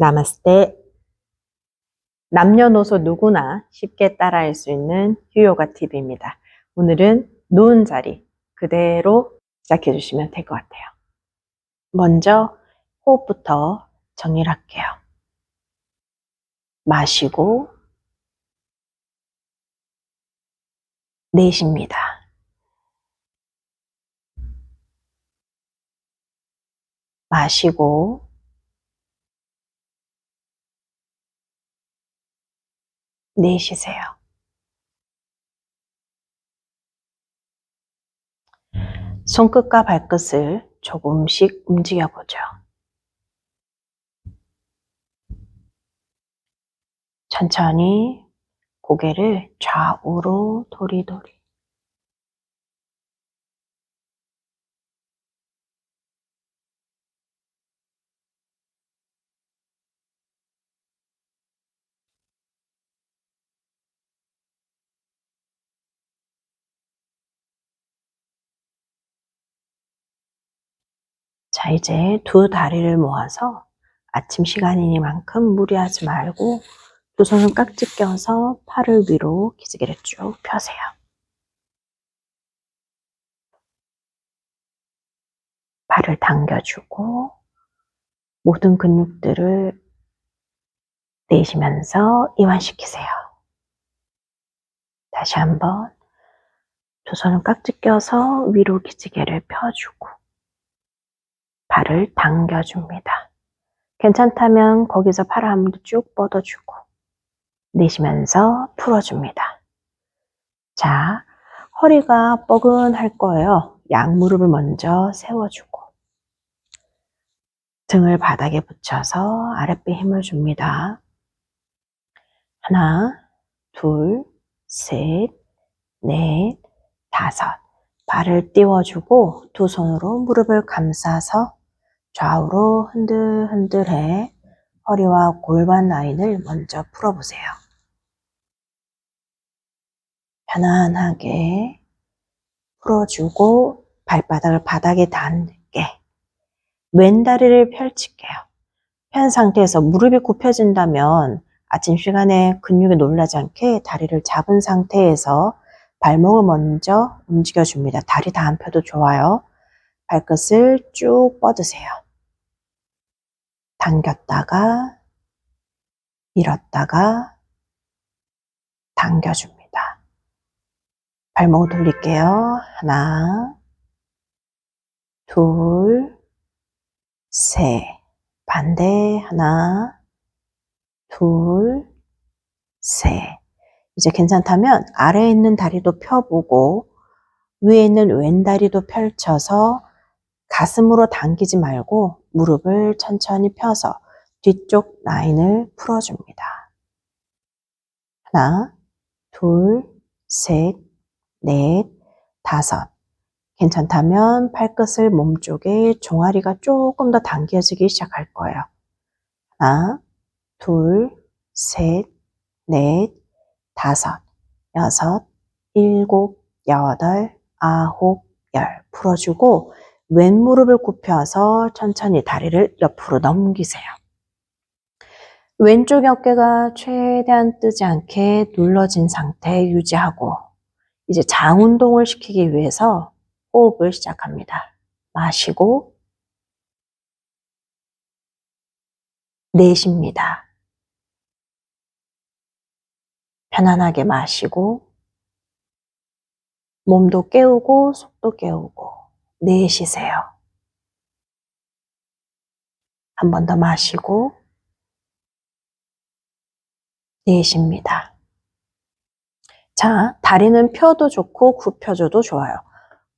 나마스테. 남녀노소 누구나 쉽게 따라할 수 있는 휴요가 팁입니다. 오늘은 누운 자리 그대로 시작해 주시면 될 것 같아요. 먼저 호흡부터 정리를 할게요. 마시고 내쉽니다. 마시고 내쉬세요. 손끝과 발끝을 조금씩 움직여 보죠. 천천히 고개를 좌우로 도리도리. 자, 이제 두 다리를 모아서 아침 시간이니만큼 무리하지 말고 두 손을 깍지 껴서 팔을 위로 기지개를 쭉 펴세요. 발을 당겨주고 모든 근육들을 내쉬면서 이완시키세요. 다시 한번 두 손을 깍지 껴서 위로 기지개를 펴주고 발을 당겨줍니다. 괜찮다면 거기서 번더쭉 뻗어주고 내쉬면서 풀어줍니다. 자, 허리가 뻐근할 거예요. 양무릎을 먼저 세워주고 등을 바닥에 붙여서 아랫배 힘을 줍니다. 하나, 둘, 셋, 넷, 다섯. 발을 띄워주고 두 손으로 무릎을 감싸서 좌우로 흔들흔들해 허리와 골반 라인을 먼저 풀어보세요. 편안하게 풀어주고 발바닥을 바닥에 닿게 왼 다리를 펼칠게요. 편 상태에서 무릎이 굽혀진다면 아침 시간에 근육에 놀라지 않게 다리를 잡은 상태에서 발목을 먼저 움직여줍니다. 다리 다 안 펴도 좋아요. 발끝을 쭉 뻗으세요. 당겼다가 밀었다가 당겨줍니다. 발목 돌릴게요. 하나, 둘, 셋. 반대 하나, 둘, 셋. 이제 괜찮다면 아래에 있는 다리도 펴보고 위에 있는 왼 다리도 펼쳐서 가슴으로 당기지 말고 무릎을 천천히 펴서 뒤쪽 라인을 풀어줍니다. 하나, 둘, 셋, 넷, 다섯. 괜찮다면 팔끝을 몸쪽에 종아리가 조금 더 당겨지기 시작할 거예요. 하나, 둘, 셋, 넷, 다섯, 여섯, 일곱, 여덟, 아홉, 열 풀어주고 왼 무릎을 굽혀서 천천히 다리를 옆으로 넘기세요. 왼쪽 어깨가 최대한 뜨지 않게 눌러진 상태 유지하고 이제 장 운동을 시키기 위해서 호흡을 시작합니다. 마시고 내쉽니다. 편안하게 마시고 몸도 깨우고 속도 깨우고 내쉬세요. 한 번 더 마시고 내쉽니다. 자, 다리는 펴도 좋고 굽혀줘도 좋아요.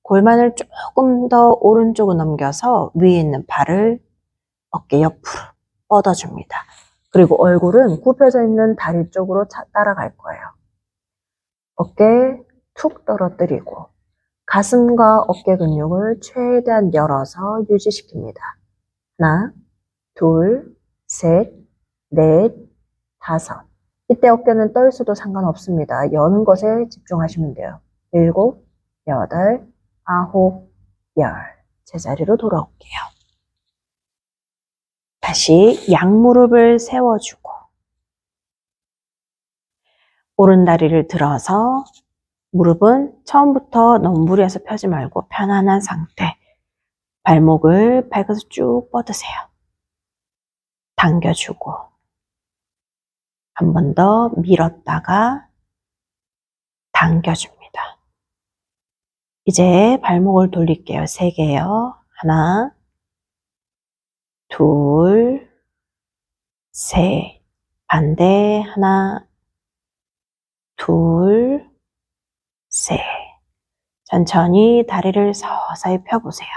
골반을 조금 더 오른쪽으로 넘겨서 위에 있는 발을 어깨 옆으로 뻗어줍니다. 그리고 얼굴은 굽혀져 있는 다리 쪽으로 따라갈 거예요. 어깨 툭 떨어뜨리고 가슴과 어깨 근육을 최대한 열어서 유지시킵니다. 하나, 둘, 셋, 넷, 다섯. 이때 어깨는 떠 있어도 상관없습니다. 여는 것에 집중하시면 돼요. 일곱, 여덟, 아홉, 열. 제자리로 돌아올게요. 다시 양무릎을 세워주고 오른 다리를 들어서 무릎은 처음부터 너무 무리해서 펴지 말고 편안한 상태. 발목을 발끝을 쭉 뻗으세요. 당겨주고 한 번 더 밀었다가 당겨줍니다. 이제 발목을 돌릴게요. 세 개요. 하나, 둘, 셋. 반대 하나, 둘, 셋. 천천히 다리를 서서히 펴보세요.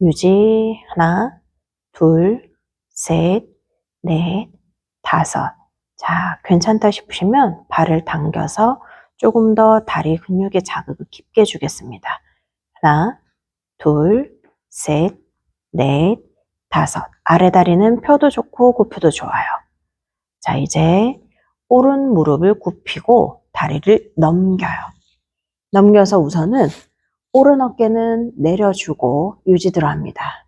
유지 하나, 둘, 셋, 넷, 다섯. 자, 괜찮다 싶으시면 발을 당겨서 조금 더 다리 근육에 자극을 깊게 주겠습니다. 하나, 둘, 셋, 넷, 다섯. 아래 다리는 펴도 좋고 굽혀도 좋아요. 자, 이제 오른 무릎을 굽히고 다리를 넘겨요. 넘겨서 우선은 오른 어깨는 내려주고 유지 들어갑니다.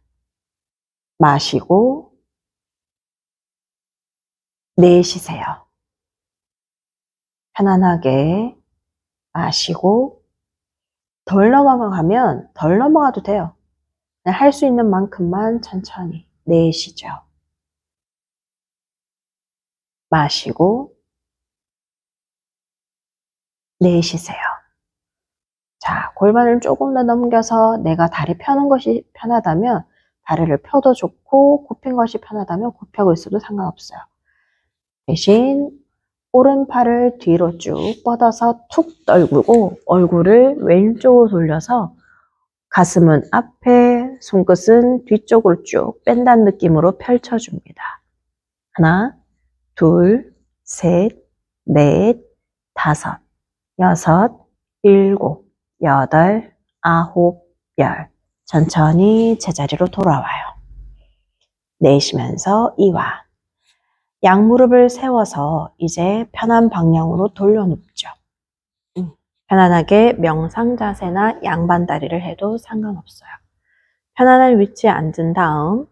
마시고 내쉬세요. 편안하게 마시고 덜 넘어가면 덜 넘어가도 돼요. 할 수 있는 만큼만 천천히 내쉬죠. 마시고 내쉬세요. 자, 골반을 조금 더 넘겨서 내가 다리 펴는 것이 편하다면 다리를 펴도 좋고 굽힌 것이 편하다면 굽혀고 있어도 상관없어요. 대신 오른팔을 뒤로 쭉 뻗어서 툭 떨구고 얼굴을 왼쪽으로 돌려서 가슴은 앞에, 손끝은 뒤쪽으로 쭉 뺀다는 느낌으로 펼쳐줍니다. 하나, 둘, 셋, 넷, 다섯, 여섯, 일곱, 여덟, 아홉, 열. 천천히 제자리로 돌아와요. 내쉬면서 이완. 양무릎을 세워서 이제 편한 방향으로 돌려눕죠. 음, 편안하게 명상 자세나 양반 다리를 해도 상관없어요. 편안한 위치에 앉은 다음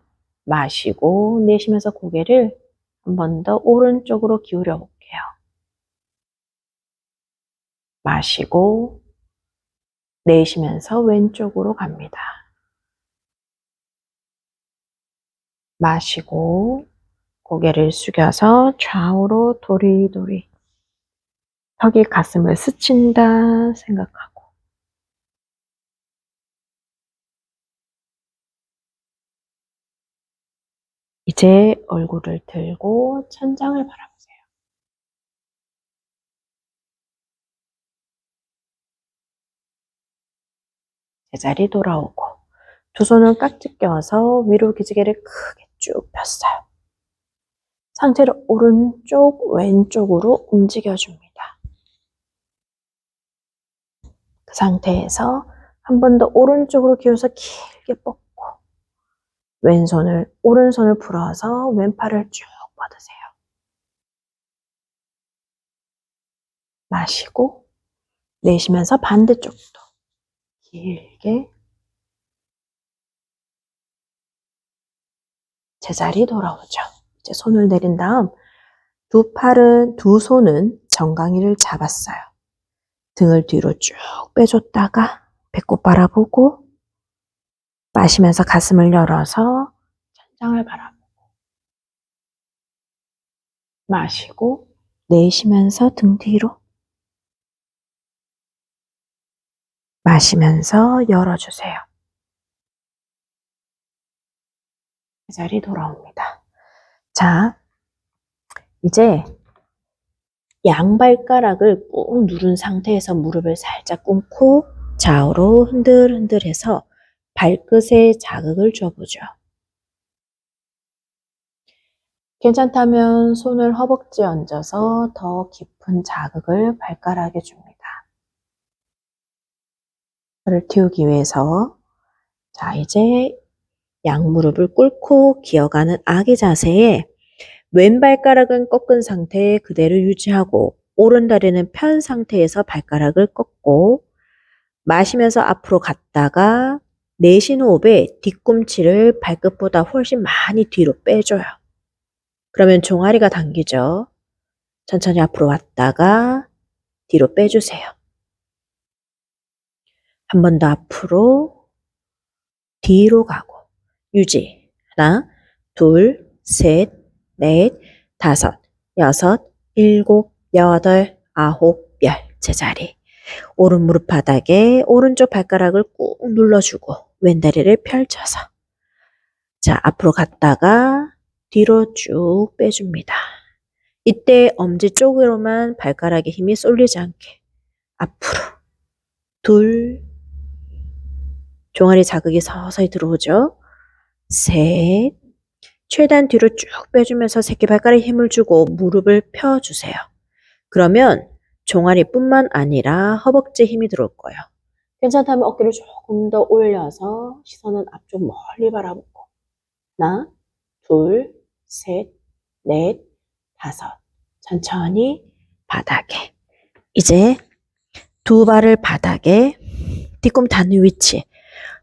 마시고 내쉬면서 고개를 한 번 더 오른쪽으로 기울여 볼게요. 마시고 내쉬면서 왼쪽으로 갑니다. 마시고 고개를 숙여서 좌우로 도리도리 턱이 가슴을 스친다 생각하고 이제 얼굴을 들고 천장을 바라보세요. 제자리 돌아오고 두 손을 깍지 껴서 위로 기지개를 크게 쭉 폈어요. 상체를 오른쪽, 왼쪽으로 움직여줍니다. 그 상태에서 한 번 더 오른쪽으로 기울여서 길게 뻗고 왼손을, 오른손을 풀어서 왼팔을 쭉 뻗으세요. 마시고 내쉬면서 반대쪽도 길게 제자리 돌아오죠. 이제 손을 내린 다음 두 팔은 두 손은 정강이를 잡았어요. 등을 뒤로 쭉 빼줬다가 배꼽 바라보고 마시면서 가슴을 열어서 천장을 바라보고 마시고 내쉬면서 등 뒤로 마시면서 열어주세요. 제자리 돌아옵니다. 자, 이제 양발가락을 꾹 누른 상태에서 무릎을 살짝 꿇고 좌우로 흔들흔들해서 발끝에 자극을 줘보죠. 괜찮다면 손을 허벅지에 얹어서 더 깊은 자극을 발가락에 줍니다. 를 틔우기 위해서 자 이제 양무릎을 꿇고 기어가는 아기 자세에 왼 발가락은 꺾은 상태 그대로 유지하고 오른 다리는 편 상태에서 발가락을 꺾고 마시면서 앞으로 갔다가 내쉬는 호흡에 뒤꿈치를 발끝보다 훨씬 많이 뒤로 빼줘요. 그러면 종아리가 당기죠. 천천히 앞으로 왔다가 뒤로 빼주세요. 한 번 더 앞으로 뒤로 가고 유지. 하나, 둘, 셋, 넷, 다섯, 여섯, 일곱, 여덟, 아홉, 열. 제자리. 오른 무릎 바닥에 오른쪽 발가락을 꾹 눌러주고 왼다리를 펼쳐서 자 앞으로 갔다가 뒤로 쭉 빼줍니다. 이때 엄지 쪽으로만 발가락에 힘이 쏠리지 않게 앞으로 둘 종아리 자극이 서서히 들어오죠. 셋 최대한 뒤로 쭉 빼주면서 새끼발가락에 힘을 주고 무릎을 펴주세요. 그러면 종아리뿐만 아니라 허벅지에 힘이 들어올 거예요. 괜찮다면 어깨를 조금 더 올려서 시선은 앞쪽 멀리 바라보고 하나, 둘, 셋, 넷, 다섯 천천히 바닥에 이제 두 발을 바닥에 뒤꿈 닿는 위치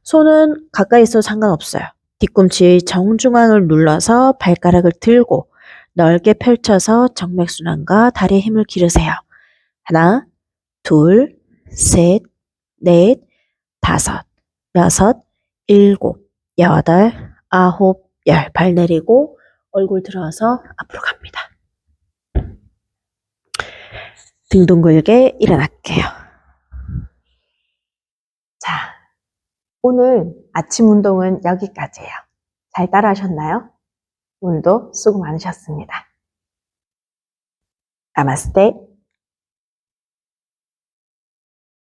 손은 가까이 있어도 상관없어요. 뒤꿈치 정중앙을 눌러서 발가락을 들고 넓게 펼쳐서 정맥순환과 다리에 힘을 기르세요. 하나, 둘, 셋, 넷, 다섯, 여섯, 일곱, 여덟, 아홉, 열. 발 내리고 얼굴 들어서 앞으로 갑니다. 등 둥글게 일어날게요. 자, 오늘 아침 운동은 여기까지예요. 잘 따라하셨나요? 오늘도 수고 많으셨습니다. 나마스테.